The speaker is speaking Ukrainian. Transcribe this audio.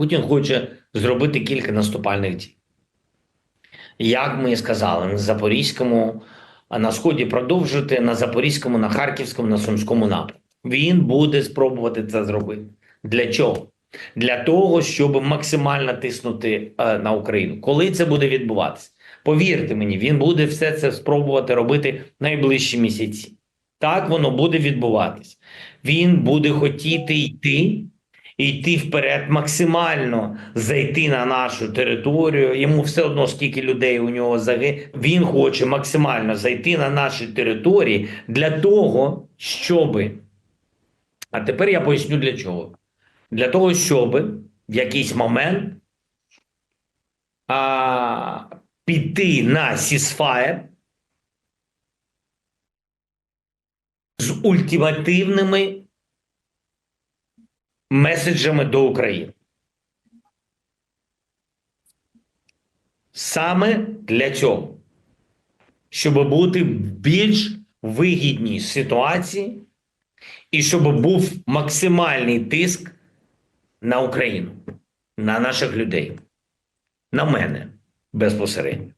Путін хоче зробити кілька наступальних дій. Як ми і сказали, на Запорізькому, на сході продовжити на Запорізькому, на Харківському, на Сумському напрямку. Він буде спробувати це зробити. Для чого? Для того, щоб максимально тиснути е, на Україну. Коли це буде відбуватися? Повірте мені, він буде все це спробувати робити найближчі місяці. Так воно буде відбуватись. Він буде хотіти йти, йти вперед, максимально зайти на нашу територію. Йому все одно, скільки людей у нього заги. Він хоче максимально зайти на наші території для того, щоби. А тепер я поясню для чого. Для того, щоб в якийсь момент а, піти на сісфаєр з ультимативними меседжами до України. Саме для цього, щоб бути в більш вигідній ситуації і щоб був максимальний тиск на Україну, на наших людей, на мене безпосередньо.